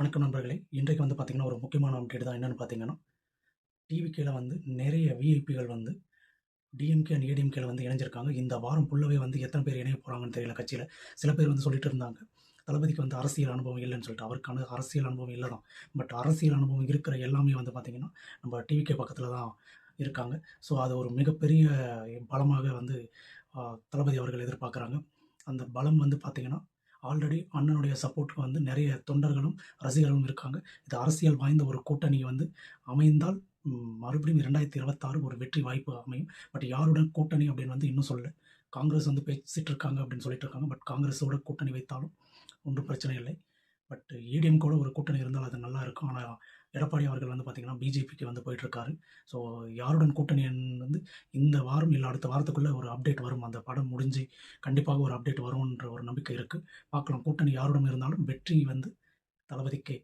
வணக்கம் நண்பர்களே. இன்றைக்கு வந்து பார்த்திங்கன்னா ஒரு முக்கியமான அப்டேட் தான். என்னென்னு பார்த்தீங்கன்னா டிவிகேல வந்து நிறைய விஐபிகள் வந்து டிஎம்கே அண்ட் ஏடிஎம்கேல வந்து இணைஞ்சிருக்காங்க. இந்த வாரம் ஃபுல்லாகவே வந்து எத்தனை பேர் இணைய போகிறாங்கன்னு தெரியல. கட்சியில் சில பேர் வந்து சொல்லிட்டு இருந்தாங்க. தளபதிக்கு வந்து அரசியல் அனுபவம் இல்லைன்னு சொல்லிட்டு. அவருக்கான அரசியல் அனுபவம் இல்லை தான் பட் அரசியல் அனுபவம் இருக்கிற எல்லாமே வந்து பார்த்திங்கன்னா நம்ம டிவிக்கே பக்கத்தில் தான் இருக்காங்க. ஸோ அது ஒரு மிகப்பெரிய பலமாக வந்து தளபதி அவர்கள் எதிர்பார்க்குறாங்க. அந்த பலம் வந்து பார்த்திங்கன்னா ஆல்ரெடி அண்ணனுடைய சப்போர்ட்டுக்கு வந்து நிறைய தொண்டர்களும் ரசிகர்களும் இருக்காங்க. இது அரசியல் வாய்ந்த ஒரு கூட்டணி வந்து அமைந்தால் மறுபடியும் இரண்டாயிரத்தி இருபத்தாறு ஒரு வெற்றி வாய்ப்பு அமையும். பட் யாருடன் கூட்டணி அப்படின்னு வந்து இன்னும் சொல்லலை. காங்கிரஸ் வந்து பேசிட்டு இருக்காங்க அப்படின்னு சொல்லிட்டு இருக்காங்க. பட் காங்கிரஸோட கூட்டணி வைத்தாலும் ஒன்றும் பிரச்சனை இல்லை. பட் ஏடிஎம் கூட ஒரு கூட்டணி இருந்தால் அது நல்லா இருக்கும் ஆனால் எடப்பாடி அவர்கள் வந்து பார்த்திங்கன்னா பிஜேபிக்கு வந்து போயிட்டுருக்காரு. ஸோ யாருடன் கூட்டணி வந்து இந்த வாரம் இல்லை அடுத்த வாரத்துக்குள்ளே ஒரு அப்டேட் வரும். அந்த படம் முடிஞ்சு கண்டிப்பாக ஒரு அப்டேட் வரும்ன்ற ஒரு நம்பிக்கை இருக்குது பார்க்கலாம் கூட்டணி யாருடன் இருந்தாலும் வெற்றி வந்து தளபதிக்கே